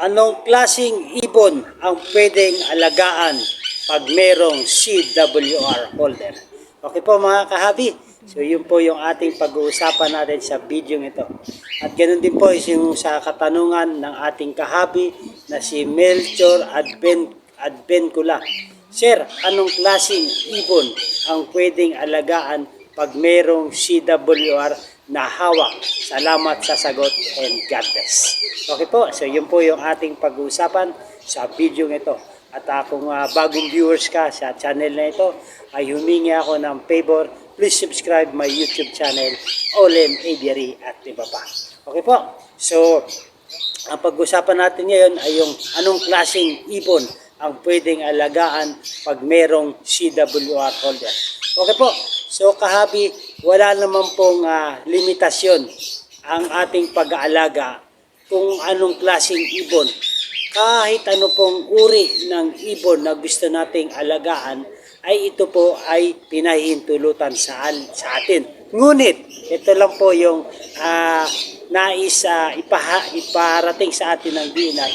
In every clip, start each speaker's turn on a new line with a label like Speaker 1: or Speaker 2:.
Speaker 1: Anong klasing ibon ang pwedeng alagaan pag merong CWR holder? Okay po mga kahabi. So yun po yung ating pag-uusapan natin sa video ito. At ganoon din po is yung sa katanungan ng ating kahabi na si Melchor Adven Advencula. Sir, anong klaseng ibon ang pwedeng alagaan pag merong CWR na hawak? Salamat sa sagot and God bless. Okay po, so yun po yung ating pag-uusapan sa video ito. At uh, kung ah, bagong viewers ka sa channel na ito, ay humingi ako ng favor, please subscribe my YouTube channel, Olem Aviary at iba pa. Okay po, so ang pag-usapan natin ngayon ay yung anong klaseng ibon ang pwedeng alagaan pag merong CWR holder. Okay po, so kahabi, wala naman pong ah, limitasyon ang ating pag-aalaga kung anong klaseng ibon. Kahit ano pong uri ng ibon na gusto nating alagaan, ay ito po ay pinahintulutan sa, sa atin. Ngunit, ito lang po yung ah, nais ah, ipaha, iparating sa atin ng DNR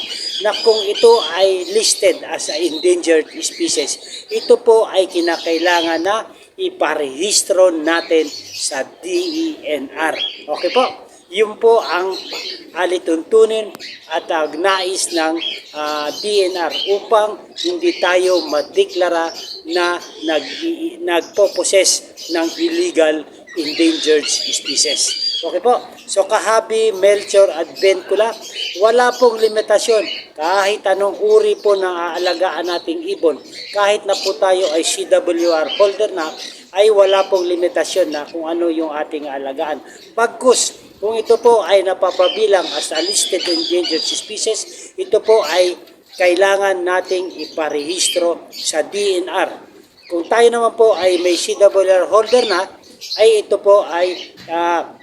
Speaker 1: na kung ito ay listed as a endangered species, ito po ay kinakailangan na iparehistro natin sa DENR. Okay po? Yun po ang alituntunin at uh, nais ng ah, DNR upang hindi tayo madeklara na nag, nagpo-possess ng illegal endangered species. Okay po. So kahabi, Melchor, Advencula, wala pong limitasyon. Kahit anong uri po ng aalagaan nating ibon, kahit na po tayo ay CWR holder na, ay wala pong limitasyon na kung ano yung ating alagaan. Pagkus, kung ito po ay napapabilang as a listed endangered species, ito po ay kailangan nating iparehistro sa DNR. Kung tayo naman po ay may CWR holder na, ay ito po ay ah,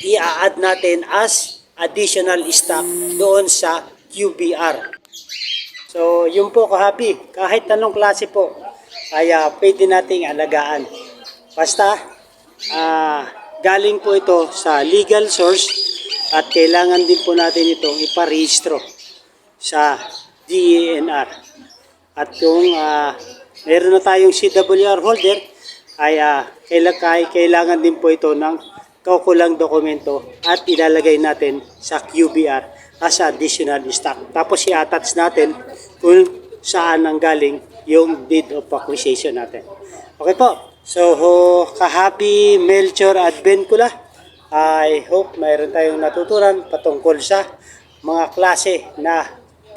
Speaker 1: i-add natin as additional stock doon sa QBR. So, yun po kahabi. Kahit anong klase po, ay ah, pwede nating alagaan. Basta, ah, galing po ito sa legal source at kailangan din po natin itong iparehistro sa DENR. At kung ah, meron na tayong CWR holder, ay kailangan, kailangan din po ito ng kaukulang dokumento at ilalagay natin sa QBR as additional stock. Tapos i-attach natin kung saan ang galing yung deed of acquisition natin. Okay po. So, ho, kahapi Melchor Advencula, I hope mayroon tayong natutunan patungkol sa mga klase na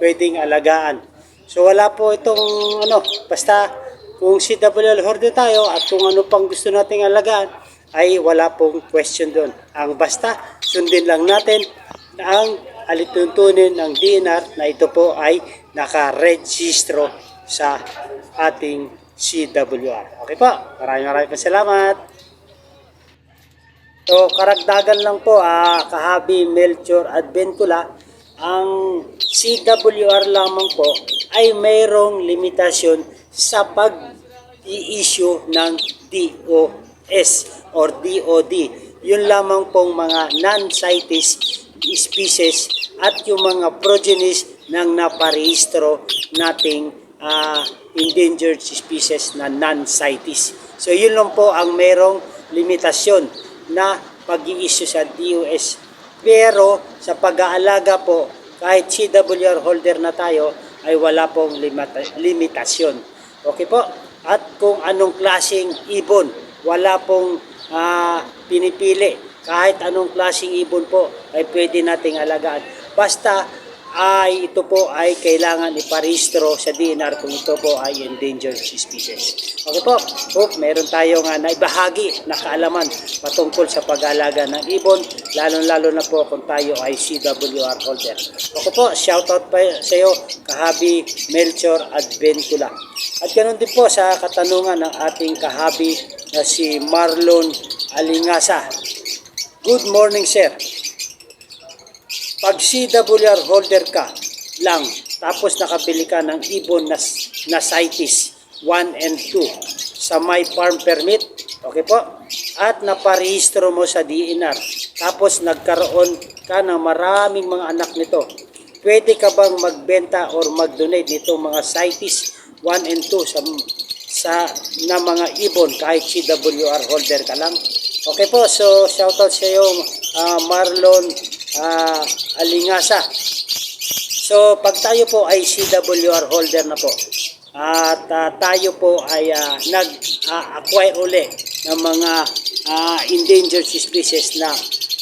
Speaker 1: pwedeng alagaan. So, wala po itong ano, basta kung CWL holder tayo at kung ano pang gusto nating alagaan, ay wala pong question doon. Ang basta, sundin lang natin ang alituntunin ng DNR na ito po ay nakarehistro sa ating CWR. Okay po, maraming maraming po salamat. So, karagdagan lang po, ah, kahabi Melchor Advencula, ang CWR lamang po ay mayroong limitasyon sa pag-i-issue ng DOS or DOD. Yun lamang pong mga non-CITES species at yung mga progenies ng naparehistro nating ah, endangered species na non-CITES. So yun lang po ang merong limitasyon na pag-i-issue sa DOS. Pero sa pag-aalaga po, kahit CWR holder na tayo, ay wala pong limita- limitasyon. Okay po? At kung anong klaseng ibon, wala pong ah, pinipili. Kahit anong klaseng ibon po ay pwede nating alagaan. Basta ay ito po ay kailangan iparehistro sa DNR kung ito po ay endangered species. Okay po, hope meron tayong uh, naibahagi na kaalaman patungkol sa pag-alaga ng ibon, lalo-lalo na po kung tayo ay CWR holder. Okay po, shoutout pa sa iyo, kahabi Melchor Advencula. At ganoon din po sa katanungan ng ating kahabi na si Marlon Alingasa. Good morning, sir pag CWR holder ka lang, tapos nakabili ka ng ibon na, na CITES 1 and 2 sa my farm permit, okay po, at naparehistro mo sa DNR, tapos nagkaroon ka ng maraming mga anak nito, pwede ka bang magbenta or mag-donate nitong mga CITES 1 and 2 sa sa na mga ibon kahit CWR holder ka lang. Okay po, so shoutout sa iyo ah, Marlon ah, Alingasa. So pag tayo po ay CWR holder na po at ah, tayo po ay ah, nag-acquire uli ng mga ah, endangered species na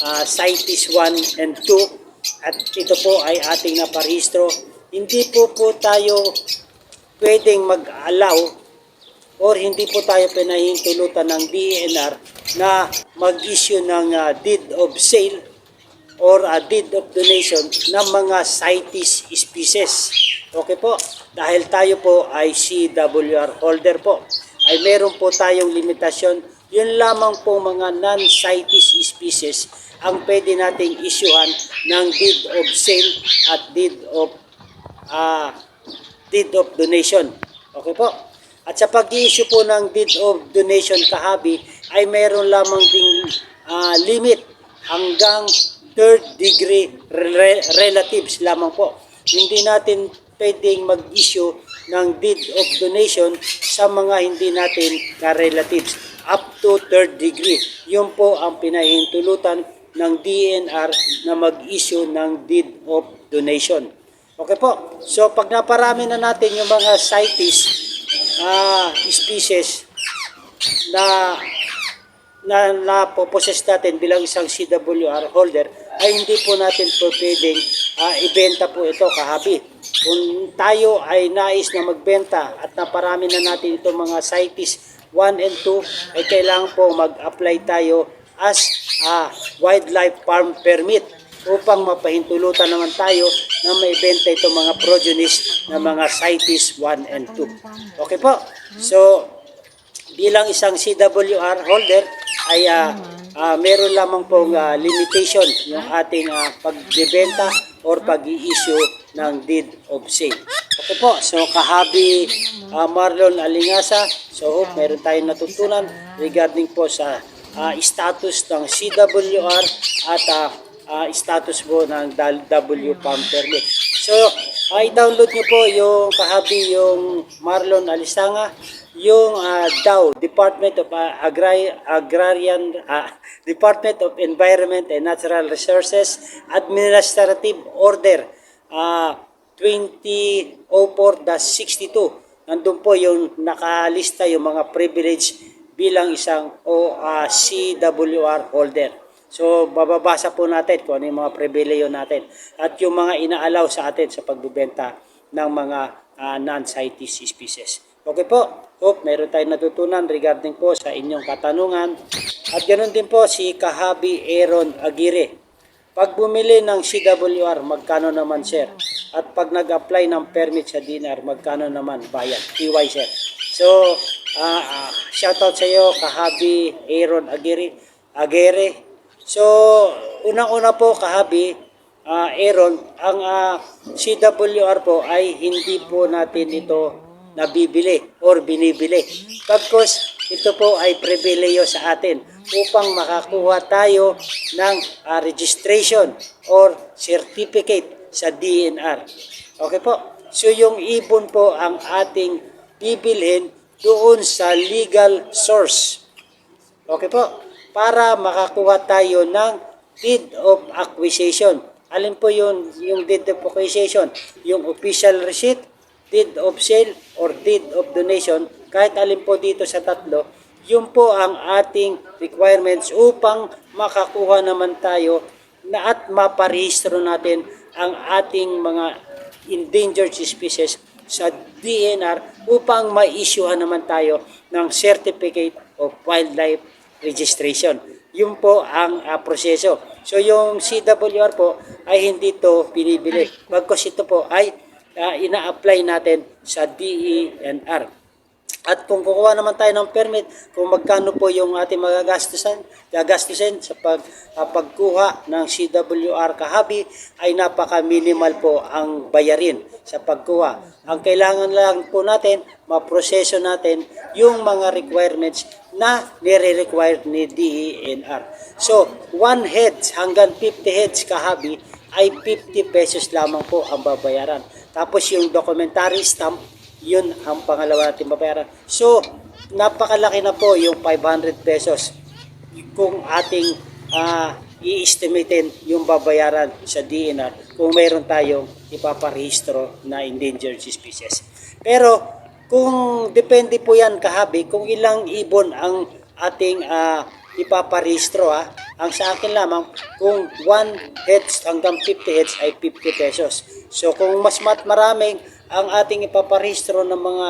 Speaker 1: ah, CITES 1 and 2 at ito po ay ating naparehistro. Hindi po po tayo pwedeng mag-allow or hindi po tayo pinahintulutan ng DENR na mag-issue ng ah, deed of sale or a deed of donation ng mga CITES species. Okay po, dahil tayo po ay CWR holder po, ay meron po tayong limitasyon. Yun lamang po mga non-CITES species ang pwede nating issuehan ng deed of sale at deed of ah, deed of donation. Okay po. At sa pag-issue po ng deed of donation kahabi ay meron lamang ding ah, limit hanggang third degree re- relatives lamang po. Hindi natin pwedeng mag-issue ng deed of donation sa mga hindi natin na relatives up to third degree. Yun po ang pinahintulutan ng DNR na mag-issue ng deed of donation. Okay po. So pag naparami na natin yung mga CITES ah, species na na napoposes natin bilang isang CWR holder ay hindi po natin po pwedeng ah, ibenta po ito kahabi. Kung tayo ay nais na magbenta at naparami na natin itong mga CITES 1 and 2 ay kailangan po mag-apply tayo as a wildlife farm permit upang mapahintulutan naman tayo na maibenta itong mga progenies ng mga CITES 1 and 2. Okay po. So, bilang isang CWR holder ay ah, ah, meron lamang pong ah, limitation yung ating ah, pagbebenta or pag-i-issue ng deed of sale. Okay po, so kahabi ah, Marlon Alingasa, so hope meron tayong natutunan regarding po sa ah, status ng CWR at ah, ah, status po ng W Pump Permit. So, ah, i-download nyo po yung kahabi yung Marlon Alisanga, yung ah, DAO, Department of ah, Agri- Agrarian, ah, Department of Environment and Natural Resources Administrative Order ah, 2004-62. Nandun po yung nakalista yung mga privilege bilang isang o ah, CWR holder. So, bababasa po natin kung ano yung mga pribileyo natin at yung mga inaalaw sa atin sa pagbibenta ng mga ah, non-CITES species. Okay po, hope meron tayong natutunan regarding po sa inyong katanungan. At ganoon din po si Kahabi Aaron Aguirre. Pag bumili ng CWR, magkano naman sir? At pag nag-apply ng permit sa DNR, magkano naman bayad? TY sir. So, ah ah, shoutout sa iyo, Kahabi Aaron Aguirre. Aguirre. So, unang-una po, Kahabi, ah Aaron, ang ah, CWR po ay hindi po natin ito nabibili or binibili. Pagkos ito po ay pribileyo sa atin upang makakuha tayo ng ah, registration or certificate sa DNR. Okay po? So yung ibon po ang ating bibilhin doon sa legal source. Okay po? Para makakuha tayo ng deed of acquisition. Alin po yun, yung deed of acquisition? Yung official receipt, deed of sale, or deed of donation. Kahit alin po dito sa tatlo, yun po ang ating requirements upang makakuha naman tayo na at maparehistro natin ang ating mga endangered species sa DNR upang ma-issuehan naman tayo ng Certificate of Wildlife Registration. Yun po ang ah, proseso. So yung CWR po ay hindi to binibili. Bagkos ito po ay ah, ina-apply natin sa DENR. At kung kukuha naman tayo ng permit, kung magkano po yung ating magagastusan, gagastusin sa pag, ah, pagkuha ng CWR kahabi ay napaka-minimal po ang bayarin sa pagkuha. Ang kailangan lang po natin, maproseso natin yung mga requirements na nire-require ni DENR. So, 1 heads hanggang 50 heads kahabi ay 50 pesos lamang po ang babayaran. Tapos yung documentary stamp, yun ang pangalawa natin babayaran. So, napakalaki na po yung 500 pesos kung ating ah, i-estimatein yung babayaran sa DNR kung mayroon tayong ipaparehistro na endangered species. Pero kung depende po yan kahabi kung ilang ibon ang ating ah, ipaparehistro ha, ang sa akin lamang kung 1 heads hanggang 50 heads ay 50 pesos. So kung mas mat maraming ang ating ipaparehistro ng mga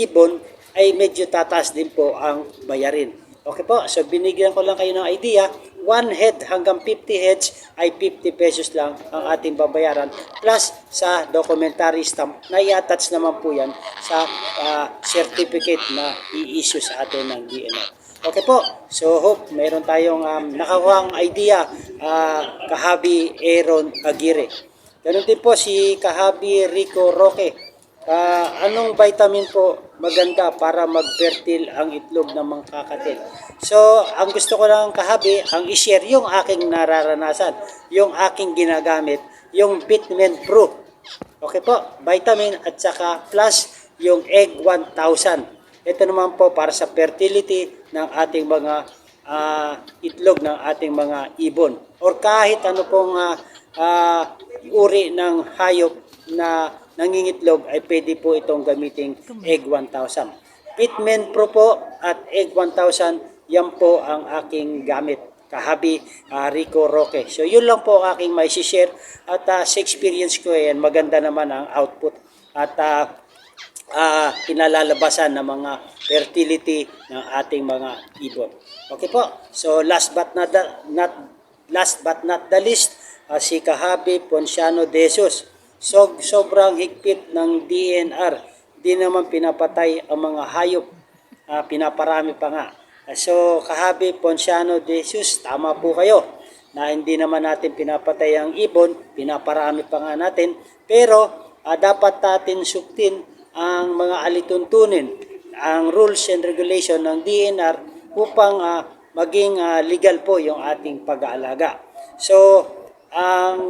Speaker 1: ibon ay medyo tataas din po ang bayarin. Okay po, so binigyan ko lang kayo ng idea. One head hanggang 50 heads ay 50 pesos lang ang ating babayaran plus sa documentary stamp na i-attach naman po yan sa ah, certificate na i-issue sa atin ng DNR. Okay po, so hope meron tayong um, nakakuhang idea ah, kahabi Aaron Aguirre. Ganun din po si kahabi Rico Roque. Ah, anong vitamin po maganda para mag-fertile ang itlog ng mga kakatil? So, ang gusto ko lang kahabi, ang i-share yung aking nararanasan, yung aking ginagamit, yung Vitamin Pro. Okay po, vitamin at saka plus yung Egg 1000. Ito naman po para sa fertility ng ating mga ah, itlog ng ating mga ibon or kahit ano pong ah, ah, uri ng hayop na nangingitlog ay pwede po itong gamiting egg 1000. Pitmen Pro po at egg 1000 yan po ang aking gamit kahabi ah, Rico Roque. So yun lang po ang aking may share at ah, sa experience ko yan maganda naman ang output at ah, ah, pinalalabasan ng mga fertility ng ating mga ibon. Okay po. So last but not the, not last but not the least si Kahabi Ponciano de Jesus. So sobrang higpit ng DNR. Di naman pinapatay ang mga hayop. Ah, pinaparami pa nga. So Kahabi Ponciano de Jesus, tama po kayo na hindi naman natin pinapatay ang ibon, pinaparami pa nga natin, pero ah, dapat natin suktin ang mga alituntunin, ang rules and regulation ng DNR upang ah, maging ah, legal po yung ating pag-aalaga. So, ang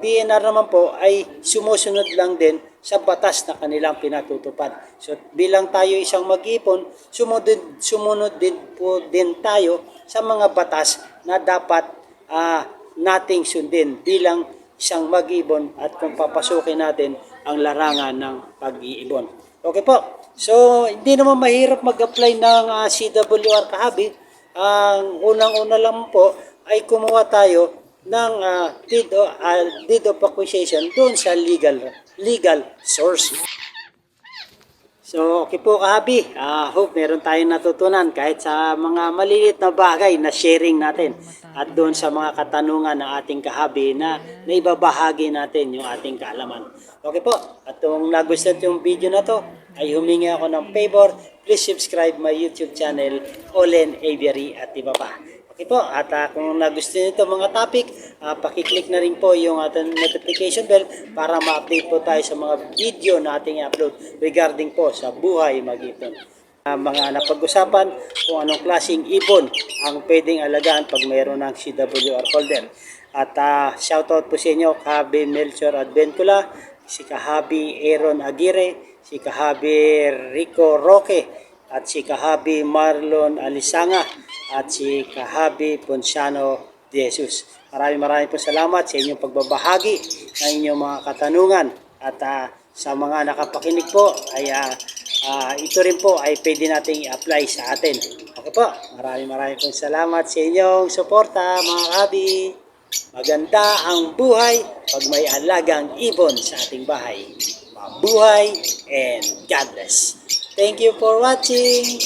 Speaker 1: DNR naman po ay sumusunod lang din sa batas na kanilang pinatutupad. So, bilang tayo isang mag-ipon, sumunod, sumunod din po din tayo sa mga batas na dapat ah, nating sundin bilang isang mag-ibon at kung papasukin natin ang larangan ng pag-iibon. Okay po. So, hindi naman mahirap mag-apply ng ah, CWR kahabi. Ang unang-una lang po ay kumuha tayo ng ah, deed, o, ah, deed of acquisition doon sa legal legal source. So, okay po kahabi. Ah, hope meron tayong natutunan kahit sa mga maliliit na bagay na sharing natin at doon sa mga katanungan ng ating kahabi na naibabahagi natin yung ating kaalaman. Okay po. At kung nagustuhan yung video na to, ay humingi ako ng favor. Please subscribe my YouTube channel, Olen Aviary at iba pa. Po, at ah, kung nagustuhan nito mga topic, ah, pakiclick na rin po yung ating notification bell para ma-update po tayo sa mga video na ating upload regarding po sa buhay mag-ipon. Ah, mga napag-usapan kung anong klaseng ibon ang pwedeng alagaan pag mayroon ng CWR holder. At ah, shoutout po sa inyo, Kahabi Melchor Adventula, si Kahabi Aaron Aguirre, si Kahabi Rico Roque, at si Kahabi Marlon Alisanga at si Kahabi Ponciano de Jesus. Maraming maraming po salamat sa inyong pagbabahagi ng inyong mga katanungan at ah, sa mga nakapakinig po ay ah, ah, ito rin po ay pwede nating i-apply sa atin. Okay po, maraming maraming po salamat sa inyong suporta mga kahabi. Maganda ang buhay pag may alagang ibon sa ating bahay. Mabuhay and God bless. Thank you for watching.